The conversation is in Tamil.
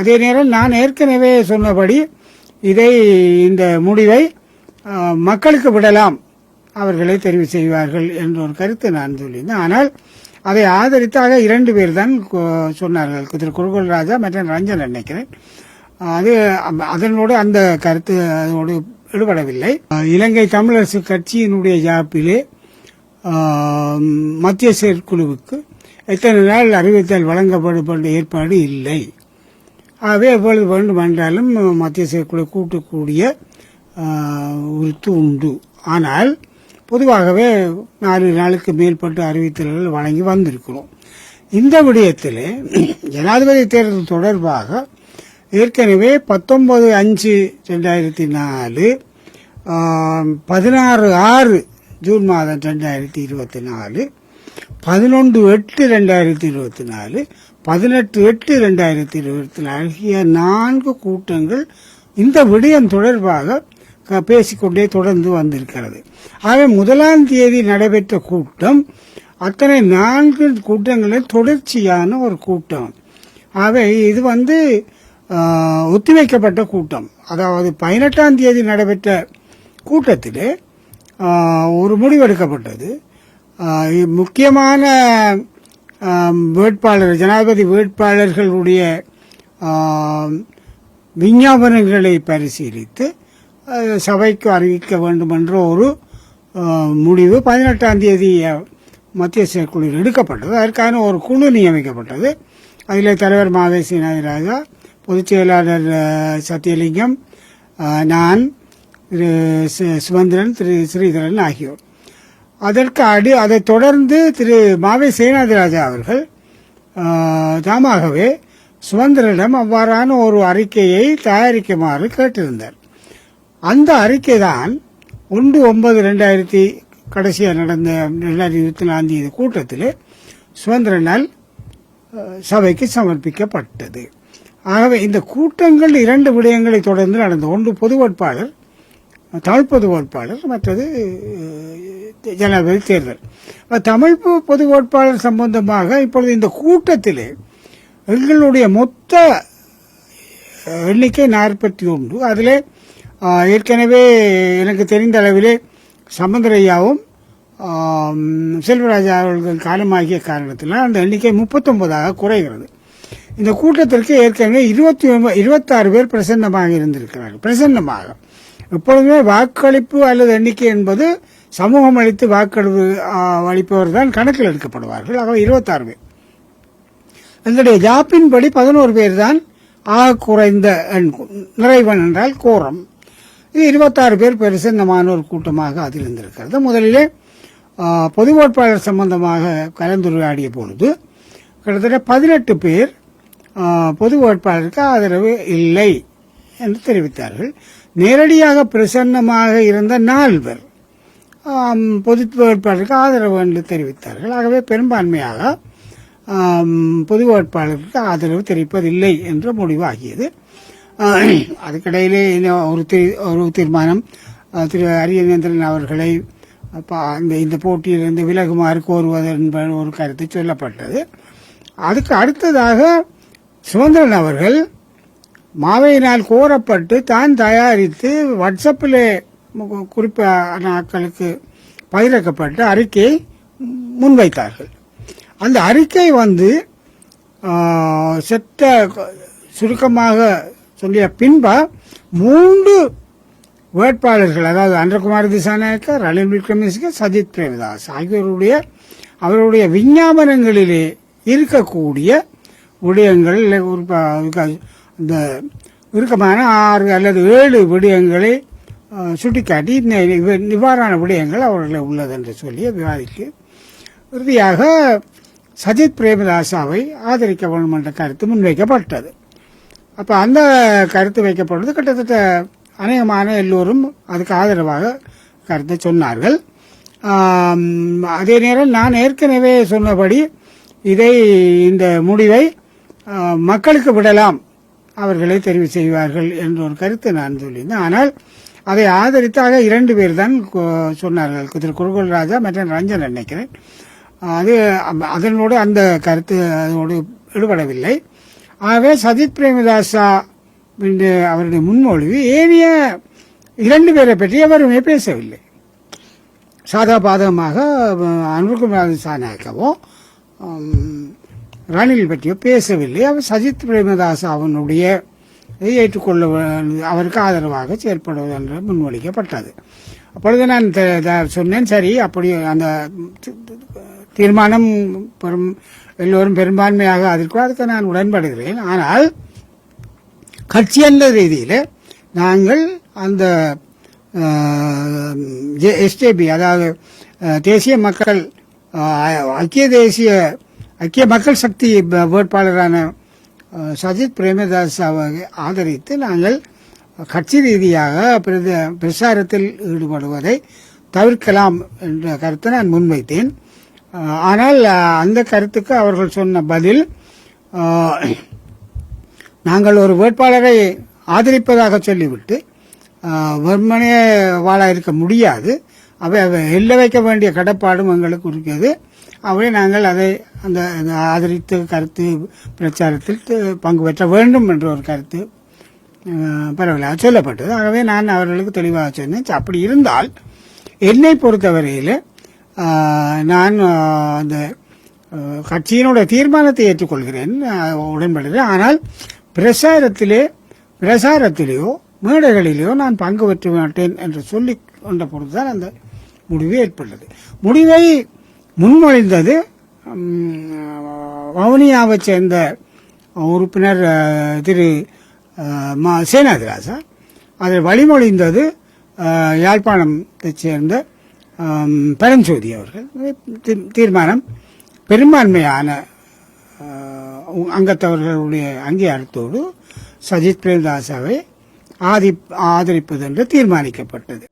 அதே நேரம் நான் ஏற்கனவே சொன்னபடி இதை இந்த முடிவை மக்களுக்கு விடலாம். அவர்களை தெரிவு செய்வார்கள் என்ற ஒரு கருத்தை நான் சொல்லியிருந்தேன். ஆனால் அதை ஆதரித்தாக இரண்டு பேர் தான் கொ- சொன்னார்கள். திரு குருகுல் ராஜா மற்றும் ரஞ்சன் நினைக்கிறேன். அது அதனோடு அந்த கருத்து அதோடு ஈடுபடவில்லை. இலங்கை தமிழரசு கட்சியினுடைய ஜாப்பிலே மத்திய செயற்குழுவுக்கு எத்தனை நாள் அறிவித்தல் வழங்கப்படும் ஏற்பாடு இல்லை. ஆகவே எப்பொழுது வேண்டுமென்றாலும் மத்திய செயற்குழு கூட்டக்கூடிய உறுத்து உண்டு. ஆனால் பொதுவாகவே நாலு நாளுக்கு மேற்பட்ட அறிவித்தல்கள் வழங்கி வந்திருக்கிறோம். இந்த விடயத்தில் ஜனாதிபதி தேர்தல் தொடர்பாக ஏற்கனவே பத்தொன்பது அஞ்சு ரெண்டாயிரத்தி நாலு பதினாறு ஆறு ஜூன் மாதம் ரெண்டாயிரத்தி இருபத்தி நாலு பதினொன்று எட்டு ரெண்டாயிரத்தி இருபத்தி நாலு பதினெட்டு எட்டு ரெண்டாயிரத்தி இருபத்தி நாலு ஆகிய நான்கு கூட்டங்கள் இந்த விடயம் தொடர்பாக பேசிக்கொண்டே தொடர்ந்து வந்திருக்கிறது. ஆகவே முதலாம் தேதி நடைபெற்ற கூட்டம் அத்தனை நான்கு கூட்டங்களில் தொடர்ச்சியான ஒரு கூட்டம். ஆகவே இது வந்து ஒத்திவைக்கப்பட்ட கூட்டம். அதாவது பதினெட்டாம் தேதி நடைபெற்ற கூட்டத்தில் ஒரு முடிவெடுக்கப்பட்டது. முக்கியமான வேட்பாளர் ஜனாதிபதி வேட்பாளர்களுடைய விஞ்ஞாபனங்களை பரிசீலித்து சபைக்கு அறிவிக்க வேண்டும் என்ற ஒரு முடிவு பதினெட்டாம் தேதி மத்திய செயற்குழுவில் எடுக்கப்பட்டது. அதற்கான ஒரு குழு நியமிக்கப்பட்டது. அதில் தலைவர் மாதேசி சீனாதிராஜா பொதுச் செயலாளர் சத்தியலிங்கம் நான் திரு சுமந்திரன் திரு ஸ்ரீதரன் ஆகியோர். அதற்கு அடி அதைத் தொடர்ந்து திரு மாவே சேனாதிராஜா அவர்கள் தாமாகவே சுதந்திரிடம் அவ்வாறான ஒரு அறிக்கையை தயாரிக்குமாறு கேட்டிருந்தார். அந்த அறிக்கை தான் ஒன்று ஒன்பது ரெண்டாயிரத்தி கடைசியாக நடந்த ரெண்டாயிரத்தி இருபத்தி நான்கு தேதி கூட்டத்தில் சுதந்திரனால் சபைக்கு சமர்ப்பிக்கப்பட்டது. ஆகவே இந்த கூட்டங்கள் இரண்டு விடயங்களை தொடர்ந்து நடந்த ஒன்று பொது வேட்பாளர் தமிழ் பொது கோட்பாளர் மற்றது ஜனாதிபதி தேர்தல். தமிழ் பொது கோட்பாளர் சம்பந்தமாக இப்பொழுது இந்த கூட்டத்திலே எங்களுடைய மொத்த எண்ணிக்கை நாற்பத்தி ஒன்று அதில் ஏற்கனவே எனக்கு தெரிந்த அளவிலே சம்பந்தரையாவும் செல்வராஜா அவர்கள் காலமாகிய காரணத்தினால் அந்த எண்ணிக்கை முப்பத்தொன்பதாக குறைகிறது. இந்த கூட்டத்திற்கு ஏற்கனவே இருபத்தி இருபத்தாறு பேர் பிரசன்னமாக இருந்திருக்கிறார்கள். பிரசன்னமாக. எப்பொழுதுமே வாக்களிப்பு அல்லது எண்ணிக்கை என்பது சமூகம் அளித்து வாக்களிப்பு அளிப்பவர் தான் கணக்கில் எடுக்கப்படுவார்கள். ஆகவே இருபத்தாறு பேர். எங்களுடைய ஜாப்பின்படி பதினோரு பேர் தான் ஆக குறைந்த எண் நிறைவன் என்றால் கோரம். இது இருபத்தாறு பேர் பிரசன்னமான ஒரு கூட்டமாக அதில் இருந்திருக்கிறது. முதலிலே பொது வேட்பாளர் சம்பந்தமாக கலந்துரையாடிய பொழுது கிட்டத்தட்ட பதினெட்டு பேர் பொது வேட்பாளருக்கு ஆதரவு இல்லை என்று தெரிவித்தார்கள். நேரடியாக பிரசன்னமாக இருந்த நால்வர் பொது வேட்பாளருக்கு ஆதரவு என்று தெரிவித்தார்கள். ஆகவே பெரும்பான்மையாக பொது வேட்பாளருக்கு ஆதரவு தெரிவிப்பதில்லை என்ற முடிவாகியது. அதுக்கிடையிலே ஒரு ஒரு தீர்மானம் திரு அரியநேந்திரன் அவர்களை அப்ப இந்த போட்டியிலிருந்து விலகுமாறு கோருவது என்ப ஒரு கருத்து சொல்லப்பட்டது. அதுக்கு அடுத்ததாக சுதந்திரன் அவர்கள் மாவையினால் கோரப்பட்டு தான் தயாரித்து வாட்ஸ்அப்பில் குறிப்பான ஆட்களுக்கு பகிரக்கப்பட்ட அறிக்கையை முன்வைத்தார்கள். அந்த அறிக்கை வந்து செத்த சுருக்கமாக சொல்லிய பின்பா மூன்று வேட்பாளர்கள் அதாவது அன்றகுமார் திசாநாயக்க ரணில் விக்ரமசிங்க சஜித் பிரேமதாஸ் ஆகியோருடைய அவருடைய விஞ்ஞாபனங்களிலே இருக்கக்கூடிய விடயங்கள் இல்லை ஒரு ப- இந்த இறுக்கமான ஆறு அல்லது ஏழு விடயங்களை சுட்டிக்காட்டி இந்த நிவாரண விடயங்கள் அவர்களை உள்ளது என்று சொல்லி விவாதிக்கு இறுதியாக சஜித் பிரேமதாசாவை ஆதரிக்க வேண்டும் என்ற கருத்து முன்வைக்கப்பட்டது. அப்போ அந்த கருத்து வைக்கப்பட்டது கிட்டத்தட்ட அநேகமான எல்லோரும் அதுக்கு ஆதரவாக கருத்தை சொன்னார்கள். அதே நேரம் நான் ஏற்கனவே சொன்னபடி இதை இந்த முடிவை மக்களுக்கு விடலாம் அவர்களை தெரிவு செய்வார்கள் என்ற ஒரு கருத்தை நான் சொல்லியிருந்தேன். ஆனால் அதை ஆதரித்தாக இரண்டு பேர் தான் சொன்னார்கள். திரு குருகுல் ராஜா மற்றும் ரஞ்சன் நினைக்கிறேன். அது அதனோடு அந்த கருத்து அதோடு ஈடுபடவில்லை. ஆகவே சஜித் பிரேமதாசா அவருடைய முன்மொழிவு ஏனைய இரண்டு பேரை பற்றி எவருமே பேசவில்லை. சாதா பாதகமாக அனுகுமார் சாநாயக்கவோ ரணில் பற்றியோ பேசவில்லை. அவர் சஜித் பிரேமதாஸ் அவனுடைய ஏற்றுக்கொள்ள அவருக்கு ஆதரவாக செயற்படுவது என்று முன்மொழிக்கப்பட்டது. அப்பொழுது நான் த- த- சொன்னேன் சரி அப்படி அந்த தீர்மானம் பெரும் எல்லோரும் பெரும்பான்மையாக அதற்கு அதுக்கு நான் உடன்படுகிறேன். ஆனால் கட்சி என்ற ரீதியில் நாங்கள் அந்த எஸ்டேபி அதாவது தேசிய மக்கள் ஐக்கிய தேசிய ஐக்கிய மக்கள் சக்தி வேட்பாளரான சஜித் பிரேமதாசாவை ஆதரித்து நாங்கள் கட்சி ரீதியாக பிரத- பிரச்சாரத்தில் ஈடுபடுவதை தவிர்க்கலாம் என்ற கருத்தை நான் முன்வைத்தேன். ஆனால் அந்த கருத்துக்கு அவர்கள் சொன்ன பதில் நாங்கள் ஒரு வேட்பாளரை ஆதரிப்பதாக சொல்லிவிட்டு வெறுமனே வாழ இருக்க முடியாது. அவை அவை எல்ல வைக்க வேண்டிய கடப்பாடும் எங்களுக்கு இருக்கிறது. அவை நாங்கள் அதை அந்த ஆதரித்து கருத்து பிரச்சாரத்தில் பங்கு பெற்ற வேண்டும் என்ற ஒரு கருத்து ஆஹ், பரவலாக சொல்லப்பட்டது. ஆகவே நான் அவர்களுக்கு தெளிவாக சொன்னேன். அப்படி இருந்தால் என்னை பொறுத்தவரையில் நான் அந்த கட்சியினுடைய தீர்மானத்தை ஏற்றுக்கொள்கிறேன் உடன்படுகிறேன் ஆனால் பிரசாரத்திலே பிரசாரத்திலேயோ மேடைகளிலேயோ நான் பங்கு பெற்ற மாட்டேன் என்று சொல்லி கொண்ட பொழுதுதான் அந்த முடிவு ஏற்பட்டது. முடிவை முன்மொழிந்தது வவுனியாவை சேர்ந்த உறுப்பினர் திரு மா சேனாதிராசா. அதை வழிமொழிந்தது யாழ்ப்பாணத்தைச் சேர்ந்த பரஞ்சோதி அவர்கள். தீர்மானம் பெரும்பான்மையான அங்கத்தவர்களுடைய அங்கீகாரத்தோடு சஜித் பிரேமதாசாவை ஆதி ஆதரிப்பது என்று தீர்மானிக்கப்பட்டது.